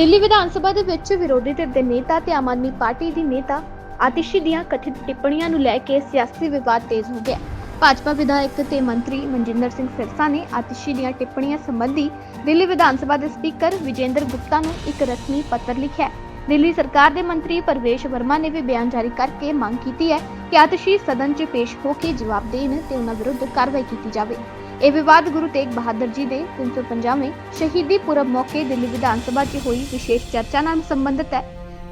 ਦਿੱਲੀ ਵਿਧਾਨ ਸਭਾ ਦੇ ਵਿੱਚ ਵਿਰੋਧੀ ਧਿਰ ਦੇ ਨੇਤਾ ਤੇ ਆਮ ਆਦਮੀ ਪਾਰਟੀ ਦੀ ਨੇਤਾ ਆਤਿਸ਼ੀ ਦੀਆਂ ਕਥਿਤ ਟਿੱਪਣੀਆਂ ਨੂੰ ਲੈ ਕੇ ਸਿਆਸੀ ਵਿਵਾਦ ਤੇਜ਼ ਹੋ ਗਿਆ। ਭਾਜਪਾ ਵਿਧਾਇਕ ਤੇ ਮੰਤਰੀ ਮਨਜਿੰਦਰ ਸਿੰਘ ਸਿਰਸਾ ਨੇ ਆਤਿਸ਼ੀ ਦੀਆਂ ਟਿੱਪਣੀਆਂ ਸੰਬੰਧੀ ਦਿੱਲੀ ਵਿਧਾਨ ਸਭਾ ਦੇ ਸਪੀਕਰ ਵਿਜੇਂਦਰ ਗੁਪਤਾ ਨੂੰ ਇੱਕ ਰਸਮੀ ਪੱਤਰ ਲਿਖਿਆ ਹੈ। ਦਿੱਲੀ ਸਰਕਾਰ ਦੇ ਮੰਤਰੀ ਪਰਵੇਸ਼ ਵਰਮਾ ਨੇ ਵੀ ਬਿਆਨ ਜਾਰੀ ਕਰਕੇ ਮੰਗ ਕੀਤੀ ਹੈ ਕਿ ਆਤਿਸ਼ੀ ਸਦਨ 'ਚ ਪੇਸ਼ ਹੋ ਕੇ ਜਵਾਬ ਦੇਣ ਤੇ ਉਹਨਾਂ ਵਿਰੁੱਧ ਕਾਰਵਾਈ ਕੀਤੀ ਜਾਵੇ। ਇਹ ਵਿਵਾਦ ਗੁਰੂ ਤੇਗ ਬਹਾਦਰ ਜੀ ਦੇ 350ਵੇਂ ਸ਼ਹੀਦੀ ਪੁਰਬ ਮੌਕੇ ਦਿੱਲੀ ਵਿਧਾਨ ਸਭਾ 'ਚ ਹੋਈ ਵਿਸ਼ੇਸ਼ ਚਰਚਾ ਨਾਲ ਸੰਬੰਧਿਤ ਹੈ।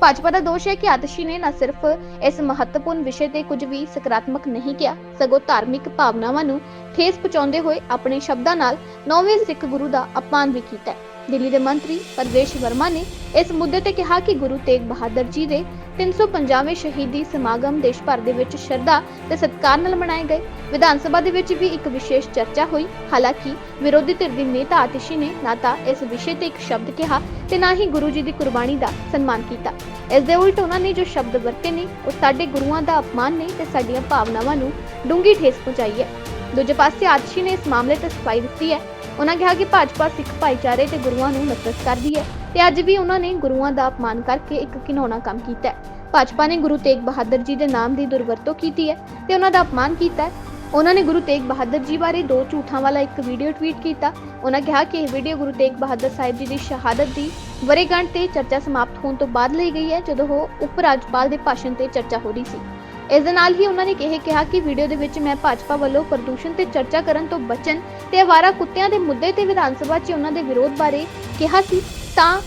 ਭਾਜਪਾ ਦਾ ਦੋਸ਼ ਹੈ ਕਿ ਆਤਸ਼ੀ ਨੇ ਨਾ ਸਿਰਫ ਇਸ ਮਹੱਤਵਪੂਰਨ ਵਿਸ਼ੇ ਤੇ ਕੁਝ ਵੀ ਸਕਾਰਾਤਮਕ ਨਹੀਂ ਕਿਹਾ, ਸਗੋਂ ਧਾਰਮਿਕ ਭਾਵਨਾਵਾਂ ਨੂੰ ਠੇਸ ਪਹੁੰਚਾਉਂਦੇ ਹੋਏ ਆਪਣੇ ਸ਼ਬਦਾਂ ਨਾਲ ਨੌਵੇਂ ਸਿੱਖ ਗੁਰੂ ਦਾ ਅਪਮਾਨ ਵੀ ਕੀਤਾ ਹੈ। ਦਿੱਲੀ ਦੇ ਮੰਤਰੀ ਪਰਵੇਸ਼ ਵਰਮਾ ਨੇ ਇਸ ਮੁੱਦੇ ਤੇ ਕਿਹਾ ਕਿ ਗੁਰੂ ਤੇਗ ਬਹਾਦਰ ਜੀ ਦੇ 350ਵੇਂ ਸ਼ਹੀਦੀ ਸਮਾਗਮ ਦੇਸ਼ ਭਰ ਦੇ ਵਿੱਚ ਸ਼ਰਧਾ ਤੇ ਸਤਿਕਾਰ ਨਾਲ ਮਨਾਏ ਗਏ। ਵਿਧਾਨ ਸਭਾ ਦੇ ਵਿੱਚ ਵੀ ਇੱਕ ਵਿਸ਼ੇਸ਼ ਚਰਚਾ ਹੋਈ। ਹਾਲਾਂਕਿ ਵਿਰੋਧੀ ਧਿਰ ਦੀ ਨੇਤਾ ਆਤਿਸ਼ੀ ਨੇ ਨਾ ਤਾਂ ਇਸ ਵਿਸ਼ੇ ਤੇ ਇੱਕ ਸ਼ਬਦ ਕਿਹਾ ਤੇ ਨਾ ਹੀ ਗੁਰੂ ਜੀ ਦੀ ਕੁਰਬਾਨੀ ਦਾ ਸਨਮਾਨ ਕੀਤਾ। ਇਸ ਦੇ ਉਲਟ ਉਹਨਾਂ ਨੇ ਜੋ ਸ਼ਬਦ ਵਰਤੇ ਨੇ, ਉਹ ਸਾਡੇ ਗੁਰੂਆਂ ਦਾ ਅਪਮਾਨ ਨੇ ਤੇ ਸਾਡੀਆਂ ਭਾਵਨਾਵਾਂ ਨੂੰ ਡੂੰਗੀ ਠੇਸ ਪਹੁੰਚਾਈ ਹੈ। ਦੂਜੇ ਪਾਸੇ ਆਤਿਸ਼ੀ ਨੇ ਇਸ ਮਾਮਲੇ ਤੇ ਸਫ਼ਾਈ ਦਿੱਤੀ ਹੈ। ਉਹਨਾਂ ਕਿਹਾ ਕਿ ਭਾਜਪਾ ਸਿੱਖ ਭਾਈਚਾਰੇ ਤੇ ਗੁਰੂਆਂ ਨੂੰ ਨਫ਼ਰਤ ਕਰਦੀ ਹੈ ਤੇ ਅੱਜ ਵੀ ਉਹਨਾਂ ਨੇ ਗੁਰੂਆਂ ਦਾ ਅਪਮਾਨ ਕਰਕੇ ਇੱਕ ਘਿਨੌਣਾ ਕੰਮ ਕੀਤਾ ਹੈ। ਭਾਜਪਾ ਨੇ ਗੁਰੂ ਤੇਗ ਬਹਾਦਰ ਜੀ ਦੇ ਨਾਮ ਦੀ ਦੁਰਵਰਤੋਂ ਕੀਤੀ ਹੈ ਤੇ ਉਹਨਾਂ ਦਾ ਅਪਮਾਨ ਕੀਤਾ ਹੈ। ਉਹਨਾਂ ਨੇ ਗੁਰੂ ਤੇਗ ਬਹਾਦਰ ਜੀ ਬਾਰੇ ਦੋ ਝੂਠਾਂ ਵਾਲਾ ਇੱਕ ਵੀਡੀਓ ਟਵੀਟ ਕੀਤਾ। ਉਹਨਾਂ ਕਿਹਾ ਕਿ ਇਹ ਵੀਡੀਓ ਗੁਰੂ ਤੇਗ ਬਹਾਦਰ ਸਾਹਿਬ ਜੀ ਦੀ ਸ਼ਹਾਦਤ ਦੀ ਵਰੇਗੰਢ ਤੇ ਚਰਚਾ ਸਮਾਪਤ ਹੋਣ ਤੋਂ ਬਾਅਦ ਲਈ ਗਈ ਹੈ, ਜਦੋਂ ਉਹ ਉਪ ਰਾਜਪਾਲ ਦੇ ਭਾਸ਼ਣ ਤੇ ਚਰਚਾ ਹੋ ਰਹੀ ਸੀ। ਇਸ ਦੇ ਨਾਲ ਹੀ ਉਹਨਾਂ ਨੇ ਇਹ ਕਿਹਾ ਕਿ ਵੀਡੀਓ ਦੇ ਵਿੱਚ ਮੈਂ ਭਾਜਪਾ ਵੱਲੋਂ ਪ੍ਰਦੂਸ਼ਣ ਤੇ ਚਰਚਾ ਕਰਨ ਤੋਂ ਬਚਣ ਤੇ ਅਵਾਰਾ ਕੁੱਤਿਆਂ ਦੇ ਮੁੱਦੇ ਤੇ ਵਿਧਾਨ ਸਭਾ 'ਚ ਉਹਨਾਂ ਦੇ ਵਿਰੋਧ ਬਾਰੇ ਕਿਹਾ ਸੀ, ਤਾਂ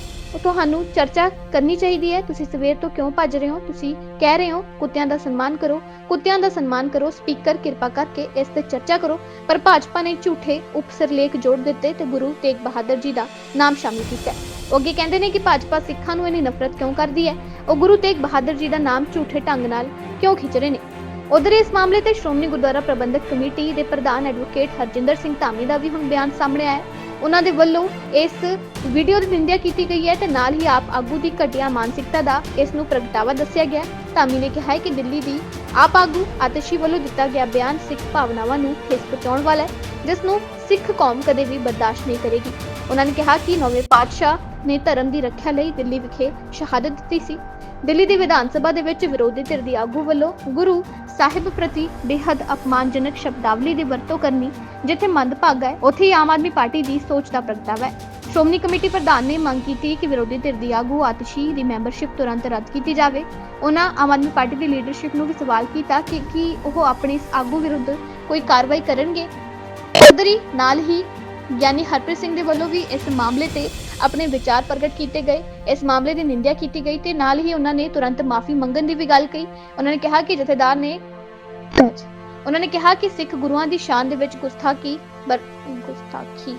ਤੁਹਾਨੂੰ ਚਰਚਾ ਕਰਨੀ ਚਾਹੀਦੀ ਹੈ। ਤੁਸੀਂ ਸਵੇਰ ਤੋਂ ਕਿਉਂ ਭੱਜ ਰਹੇ ਹੋ? ਤੁਸੀਂ ਕਹਿ ਰਹੇ ਹੋ, ਕੁੱਤਿਆਂ ਦਾ ਸਨਮਾਨ ਕਰੋ। ਕੁੱਤਿਆਂ ਦਾ ਸਨਮਾਨ ਕਰੋ। ਸਪੀਕਰ, ਕਿਰਪਾ ਕਰਕੇ ਇਸ ਤੇ ਚਰਚਾ ਕਰੋ। ਪਰ ਭਾਜਪਾ ਨੇ ਝੂਠੇ ਉਪਸਰਲੇਖ ਜੋੜ ਦਿੱਤੇ ਤੇ ਗੁਰੂ ਤੇਗ ਬਹਾਦਰ ਜੀ ਦਾ ਨਾਮ ਸ਼ਾਮਿਲ ਕੀਤਾ ਉਹ ਅੱਗੇ ਕਹਿੰਦੇ ਨੇ ਕਿ ਭਾਜਪਾ ਸਿੱਖਾਂ ਨੂੰ ਇੰਨੀ ਨਫ਼ਰਤ ਕਿਉਂ ਕਰਦੀ ਹੈ? ਉਹ ਗੁਰੂ ਤੇਗ ਬਹਾਦਰ ਜੀ ਦਾ ਨਾਮ ਝੂਠੇ ਢੰਗ ਨਾਲ ਕਿਉਂ ਖਿੱਚ ਰਹੇ ਨੇ? ਉਧਰ ਇਸ ਮਾਮਲੇ ਤੇ ਸ਼੍ਰੋਮਣੀ ਗੁਰਦੁਆਰਾ ਪ੍ਰਬੰਧਕ ਕਮੇਟੀ ਦੇ ਪ੍ਰਧਾਨ ਐਡਵੋਕੇਟ ਹਰਜਿੰਦਰ ਸਿੰਘ ਧਾਮੀ ਦਾ ਵੀ ਹੁਣ ਬਿਆਨ ਸਾਹਮਣੇ ਆਇਆ ਹੈ। ਉਹਨਾਂ ਦੇ ਵੱਲੋਂ ਇਸ ਵੀਡੀਓ ਦੀ ਨਿੰਦਿਆ ਕੀਤੀ ਗਈ ਹੈ ਤੇ ਨਾਲ ਹੀ ਆਪ ਆਗੂ ਦੀ ਘਟੀਆ ਮਾਨਸਿਕਤਾ ਦਾ ਇਸ ਨੂੰ ਪ੍ਰਗਟਾਵਾ ਦੱਸਿਆ ਗਿਆ ਧਾਮੀ ਨੇ ਕਿਹਾ ਹੈ ਕਿ ਦਿੱਲੀ ਦੀ ਆਪ ਆਗੂ ਆਤਸ਼ੀ ਵੱਲੋਂ ਦਿੱਤਾ ਗਿਆ ਬਿਆਨ ਸਿੱਖ ਭਾਵਨਾਵਾਂ ਨੂੰ ਠੇਸ ਪਹੁੰਚਾਉਣ ਵਾਲਾ ਹੈ, ਜਿਸ ਨੂੰ ਸਿੱਖ ਕੌਮ ਕਦੇ ਵੀ ਬਰਦਾਸ਼ਤ ਨਹੀਂ ਕਰੇਗੀ। ਉਹਨਾਂ ਨੇ ਕਿਹਾ ਕਿ ਨੌਵੇਂ ਪਾਤਸ਼ਾਹ ਨੇ ਧਰਮ ਦੀ ਰੱਖਿਆ ਲਈ ਦਿੱਲੀ ਵਿਖੇ ਸ਼ਹਾਦਤ ਦਿੱਤੀ ਸੀ। ਦਿੱਲੀ ਦੀ ਵਿਧਾਨ ਸਭਾ ਦੇ ਵਿੱਚ ਵਿਰੋਧੀ ਧਿਰ ਦੀ ਆਗੂ ਵੱਲੋਂ ਗੁਰੂ ਸਾਹਿਬ ਪ੍ਰਤੀ ਬੇਹੱਦ ਅਪਮਾਨਜਨਕ ਸ਼ਬਦਾਵਲੀ ਦੀ ਵਰਤੋਂ ਕਰਨੀ, ਜਿੱਥੇ ਮੰਦਭਾਗਾ ਹੈ, ਉੱਥੇ ਹੀ ਆਮ ਆਦਮੀ ਪਾਰਟੀ ਦੀ ਸੋਚ ਦਾ ਪ੍ਰਗਟਾਵਾ ਹੈ। ਸ਼੍ਰੋਮਣੀ ਕਮੇਟੀ ਪ੍ਰਧਾਨ ਨੇ ਮੰਗ ਕੀਤੀ ਕਿ ਵਿਰੋਧੀ ਧਿਰ ਦੀ ਆਗੂ ਆਤਿਸ਼ੀ ਦੀ ਮੈਂਬਰਸ਼ਿਪ ਤੁਰੰਤ ਰੱਦ ਕੀਤੀ ਜਾਵੇ। ਉਹਨਾਂ ਆਮ ਆਦਮੀ ਪਾਰਟੀ ਦੀ ਲੀਡਰਸ਼ਿਪ ਨੂੰ ਵੀ ਸਵਾਲ ਕੀਤਾ ਕਿ ਕੀ ਉਹ ਆਪਣੇ ਇਸ ਆਗੂ ਵਿਰੁੱਧ ਕੋਈ ਕਾਰਵਾਈ ਕਰਨਗੇ? ਉਧਰ ਨਾਲ ਹੀ ਗਿਆਨੀ ਹਰਪ੍ਰੀਤ ਸਿੰਘ ਦੇ ਵੱਲੋਂ ਵੀ ਇਸ ਮਾਮਲੇ ਤੇ ਆਪਣੇ ਵਿਚਾਰ ਪ੍ਰਗਟ ਕੀਤੇ ਗਏ। ਇਸ ਮਾਮਲੇ ਦੀ ਨਿੰਦਿਆ ਕੀਤੀ ਗਈ ਤੇ ਨਾਲ ਹੀ ਉਹਨਾਂ ਨੇ ਤੁਰੰਤ ਮਾਫੀ ਮੰਗਣ ਦੀ ਵੀ ਗੱਲ ਕਹੀ। ਉਹਨਾਂ ਨੇ ਕਿਹਾ ਕਿ ਜਥੇਦਾਰ ਨੇ ਉਹਨਾਂ ਨੇ ਕਿਹਾ ਕਿ ਸਿੱਖ ਗੁਰੂਆਂ ਦੀ ਸ਼ਾਨ ਦੇ ਵਿੱਚ ਗੁਸਤਾਖੀ ਗੁਸਤਾਖੀ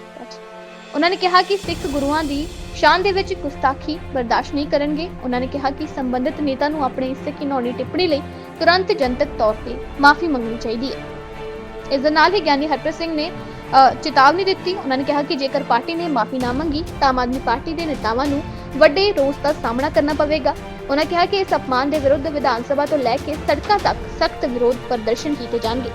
ਉਹਨਾਂ ਨੇ ਕਿਹਾ ਕਿ ਸਿੱਖ ਗੁਰੂਆਂ ਦੀ ਸ਼ਾਨ ਦੇ ਵਿੱਚ ਗੁਸਤਾਖੀ ਬਰਦਾਸ਼ਤ ਨਹੀਂ ਕਰਨਗੇ। ਉਹਨਾਂ ਨੇ ਕਿਹਾ ਕਿ ਸੰਬੰਧਿਤ ਨੇਤਾ ਨੂੰ ਆਪਣੇ ਇਸ ਘਿਨੌਣੀ ਟਿੱਪਣੀ ਲਈ ਤੁਰੰਤ ਜਨਤਕ ਤੌਰ ਤੇ ਮਾਫੀ ਮੰਗਣੀ ਚਾਹੀਦੀ ਹੈ। ਇਸ ਦੇ ਨਾਲ ਹੀ ਗਿਆਨੀ ਹਰਪ੍ਰੀਤ ਸਿੰਘ ਨੇ ਚੇਤਾਵਨੀ ਦਿੱਤੀ। ਉਹਨਾਂ ਨੇ ਕਿਹਾ ਕਿ ਜੇਕਰ ਪਾਰਟੀ ਨੇ ਮਾਫੀ ਨਾ ਮੰਗੀ, ਤਾਂ ਆਮ ਆਦਮੀ ਪਾਰਟੀ ਦੇ ਨੇਤਾਵਾਂ ਨੂੰ ਵੱਡੇ ਰੋਸ ਦਾ ਸਾਹਮਣਾ ਕਰਨਾ ਪਵੇਗਾ। ਉਹਨਾਂ ਕਿਹਾ ਕਿ ਇਸ ਅਪਮਾਨ ਦੇ ਵਿਰੁੱਧ ਵਿਧਾਨ ਸਭਾ ਤੋਂ ਲੈ ਕੇ ਸੜਕਾਂ ਤੱਕ ਸਖਤ ਵਿਰੋਧ ਪ੍ਰਦਰਸ਼ਨ ਕੀਤੇ ਜਾਣਗੇ।